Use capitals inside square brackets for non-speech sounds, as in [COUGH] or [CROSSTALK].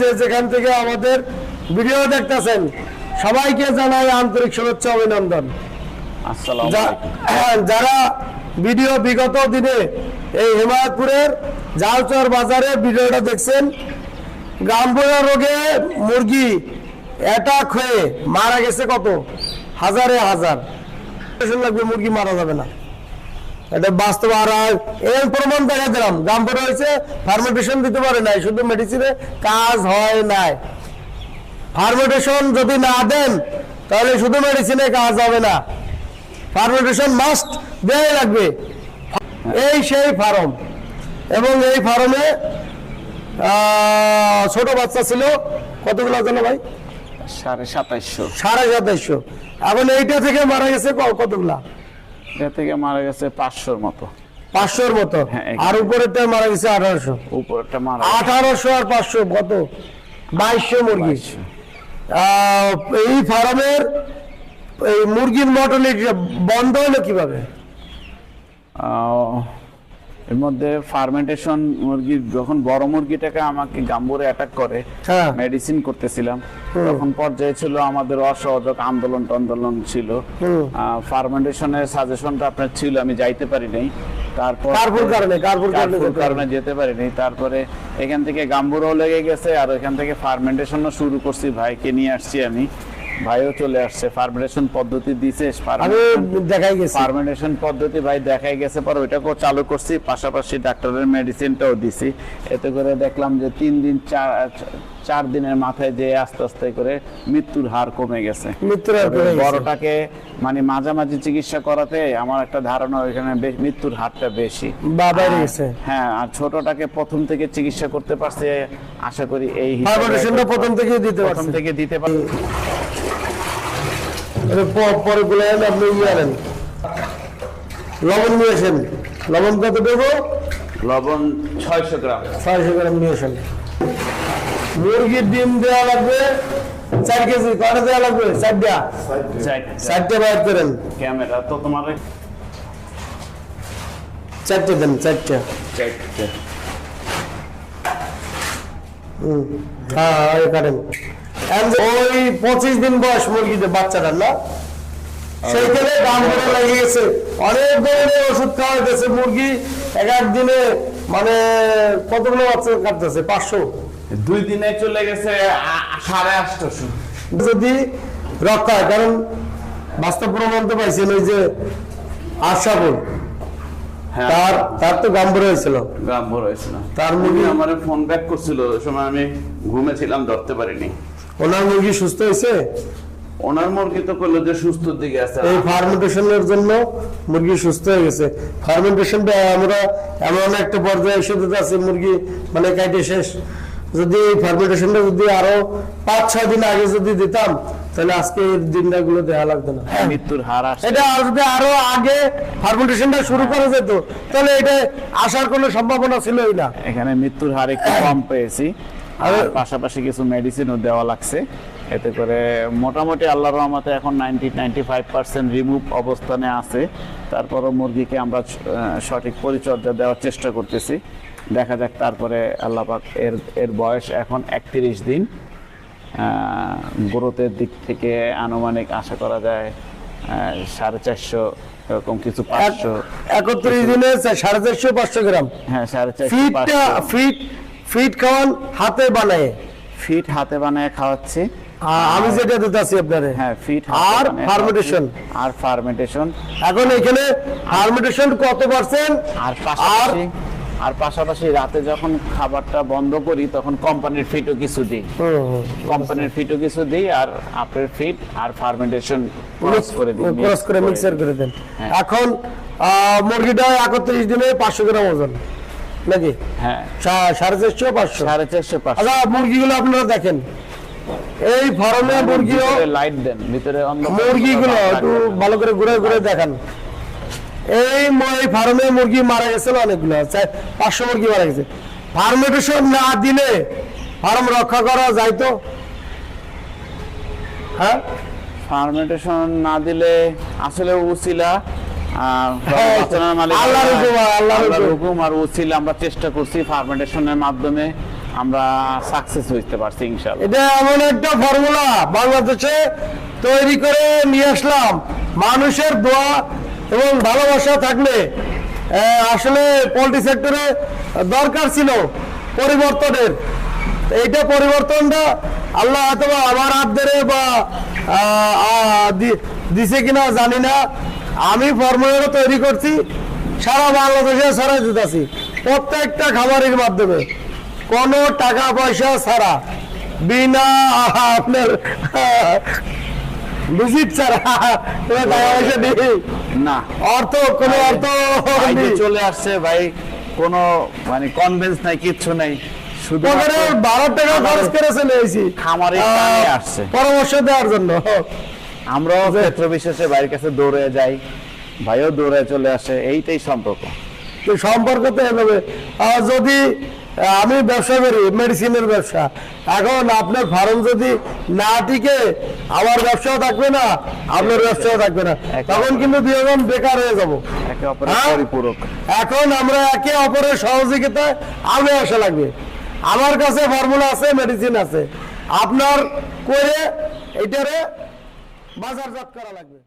যে যেখান থেকে আমাদের ভিডিও দেখতেছেন সবাইকে জানাই আন্তরিক শুভেচ্ছা অভিনন্দন। [CLEARS THROAT] যারা ভিডিও বিগত দিনে এই হিমায়তপুরের জালচর বাজারে ভিডিওটা দেখছেন গাম্বুরা রোগে মুরগি অ্যাটাক হয়ে মারা গেছে কত? হাজারে হাজার। লাগবে মুরগি মারা যাবে না। এটা বাস্তব আর এর প্রমাণ দেখা দিলাম। গাম্বুরা হয়েছে ফার্মেন্টেশন দিতে পারে নাই শুধু মেডিসিনে কাজ হয় নাই। ফার্মেন্টেশন যদি না দেন তাহলে শুধু মেডিসিনে কাজ হবে না। ফার্মেন্টেশন মাস্ট দেওয়াই লাগবে। এই সেই ফার্ম। এবং এই ফার্মে ছোট বাচ্চা ছিল কতগুলো জানো ভাই? সাড়ে সাতাইশশো। সাড়ে সাতাইশশো। এখন এইটা থেকে মারা গেছে কতগুলা? এটা থেকে মারা গেছে পাঁচশোর মতো। পাঁচশোর মতো? হ্যাঁ। আর উপরেরটা মারা গেছে আঠারোশো? উপরেরটা মারা আঠারোশো আর পাঁচশো কত? বাইশশো মুরগি। আহ, এই ফার্মের এই মুরগির মর্টালিটি বন্ধ হলো কীভাবে? এর মধ্যে ফার্মেন্টেশন মুরগি যখন বড় মুরগিটাকে আমাকে গাম্বুরে অ্যাটাক করে হ্যাঁ। মেডিসিন করতেছিলাম। তখন পর্যায়ে ছিল আমাদের অসহযোগ আন্দোলন টান্দোলন ছিল। ফার্মেন্টেশনের সাজেশনটা আপনার ছিল আমি যাইতে পারি নাই। তারপর কারণে কারণে যেতে পারিনি তারপরে এখান থেকে গাম্বুরও লেগে গেছে আর এখান থেকে ফার্মেন্টেশনও শুরু করছি ভাইকে নিয়ে আসছি আমি। ভাইও চলে আসছে ফার্মেন্টেশন পদ্ধতি দিছে আমি দেখাই গেছি। ফার্মেন্টেশন পদ্ধতি ভাই দেখাই গেছে পর ওইটাকেও চালু করছি পাশাপাশি ডাক্তারের মেডিসিনটাও দিছি। এতে করে দেখলাম যে তিন দিন চার চার দিনের মাথায় যে আস্তে আস্তে করে মৃত্যুর হার কমে গেছে। বড়টাকে মানে মাঝামাঝি চিকিৎসা করাতে আমার একটা ধারণা ওইখানে মৃত্যুর হারটা বেশি। হ্যাঁ আর ছোটটাকে প্রথম থেকে চিকিৎসা করতে পারছে আশা করি এই প্রথম থেকেই দিতে প্রথম থেকে দিতে পারছে। পরে গুলো আপনি ইয়ে আনেন। লবণ নিয়ে আসেন। লবণ কত দেবো? লবণ ছয়শো গ্রাম। ছয়শো গ্রাম নিয়ে আসেন। মুরগির ডিম দেওয়া লাগবে চার কেজি। কটা দেওয়া লাগবে? চারটা। চারটে বাইর করেন। ক্যামেরা তো তোমার চারটে দেন চারটে। হুম। হ্যাঁ হ্যাঁ, কাটেন ওই পঁচিশ দিন বয়স বাচ্চাটার না? সেইখানে দাম করে গেছে অনেক ধরনের ওষুধ খাওয়া গেছে মুরগি। এক এক দিনে মানে কতগুলো বাচ্চা কাটতেছে? পাঁচশো। দুই দিনে চলে গেছে সাড়ে আটশোশো। যদি রক্ষা হয় কারণ বাস্তব প্রমাণ তো পাইছেন ওই যে আশাপুর হ্যাঁ। তার তার তো গাম্বর হয়েছিল। গ্রাম হয়েছিল। তার মুরগি আমার ফোন ব্যাক করছিল ওই সময় আমি ঘুমেছিলাম ধরতে পারিনি। ওনার মুরগি সুস্থ হয়েছে? ওনার মুরগি তো করল যে সুস্থর দিকে আছে। এই ফার্মেন্টেশনের জন্য মুরগি সুস্থ হয়ে গেছে। ফার্মেন্টেশনটা আমরা এমন একটা পর্যায়ে এসে যেতে আছে মুরগি মানে কাইটে শেষ। যদি এই ফার্মেন্টেশনটা যদি আরও পাঁচ ছয় দিন আগে যদি দিতাম তাহলে আজকে এই দিনটাগুলো দেওয়া লাগতো না। মৃত্যুর হার এটা যদি আরও আগে ফার্মেন্টেশনটা শুরু করা যেত। তাহলে এটা আসার কোনো সম্ভাবনা ছিলই না। এখানে মৃত্যুর হার একটু কম পেয়েছি। আর পাশাপাশি কিছু মেডিসিনও দেওয়া লাগছে। এতে করে মোটামুটি আল্লাহর রহমতে এখন ninety ninety five percent remove অবস্থানে আছে। তারপরও মুরগিকে আমরা সঠিক পরিচর্যা দেওয়ার চেষ্টা করতেছি। দেখা যাক তারপরে আল্লাহ পাক এর এর বয়স এখন একত্রিশ দিন। গ্রোথের দিক থেকে আনুমানিক আশা করা যায় সাড়ে চারশো এরকম কিছু পাঁচশো একত্রিশ দিনে সাড়ে চারশো পাঁচশো গ্রাম। হ্যাঁ সাড়ে চারশো ফিট ফিট খাওয়ান হাতে বানায়। ফিট হাতে বানায় খাওয়াচ্ছি। আমি যেটা দিতে আছি আপনারে। হ্যাঁ ফিট আর fermentation? আর ফার্মেন্টেশন এখন এখানে ফার্মেন্টেশন কত পার্সেন্ট আর পাশাপাশি আর পাশাপাশি রাতে যখন খাবারটা বন্ধ করি তখন কোম্পানির ফিটও কিছু দিই। কোম্পানির ফিটও কিছু দিই আর আপনার ফিট আর ফার্মেন্টেশন ক্রস করে দিই ক্রস করে মিক্সার করে দেন। হ্যাঁ। এখন মুরগিটা একত্রিশ দিনে পাঁচশো গ্রাম ওজন। নাকি? হ্যাঁ। সাড়ে চারশো পাঁচশো? সাড়ে চারশো পাঁচশো। আচ্ছা মুরগিগুলো আপনারা দেখেন। এই ফার্মে মুরগিও লাইট দেন ভিতরে মুরগিগুলো একটু ভালো করে ঘুরে ঘুরে দেখান। এই এই ফার্মে মুরগি মারা গেছিল অনেকগুলো? পাঁচশো মুরগি মারা গেছে। ফার্মেটেশন না দিলে ফার্ম রক্ষা করা যাইতো হ্যাঁ? ফার্মেন্টেশন না দিলে আসলে উসিলা [LAUGHS] আল্লাহর হুকুম, আর আমরা চেষ্টা করছি ফার্মেন্টেশনের মাধ্যমে আমরা সাকসেস হইতে পারছি এটা এমন একটা ফর্মুলা বাংলাদেশে তৈরি করে নিয়ে আসলাম। মানুষের দোয়া এবং ভালোবাসা থাকলে আসলে পোলট্রি সেক্টরে দরকার ছিল পরিবর্তনের। এইটা পরিবর্তনটা আল্লাহ হয়তো বা আমার হাত ধরে বা দিছে কিনা জানি না। আমি ফর্মুলাটা তৈরি করছি সারা বাংলাদেশে ছড়াই দিতেছি। প্রত্যেকটা খাবারের মাধ্যমে। কোনো টাকা পয়সা ছাড়া বিনা আপনার ভিজিট ছাড়া কোনো টাকা পয়সা নেই। না। অর্থ কোনো অর্থ নেই। চলে আসছে ভাই কোনো মানে কনভেন্স নাই কিচ্ছু নাই। শুধু পকেটে বারো টাকা খরচ খামারে আসছে। পরামর্শ দেওয়ার জন্য। আমরাও ক্ষেত্র বিশেষে ভাইয়ের কাছে দৌড়ে যাই। ভাইও দৌড়ে চলে আসে এইটাই সম্পর্ক। তো সম্পর্ক তো এভাবে। যদি আমি ব্যবসা করি মেডিসিনের ব্যবসা। এখন আপনার ফার্ম যদি না টিকে আমার ব্যবসাও থাকবে না আপনার ব্যবসাও থাকবে না। তখন কিন্তু দুজন বেকার হয়ে যাব। একে অপরের হ্যাঁ? এখন আমরা একে অপরের সহযোগিতায় আগে আসা লাগবে। আমার কাছে ফর্মুলা আছে মেডিসিন আছে। আপনার করে এইটারে বাজারজাত করা লাগবে।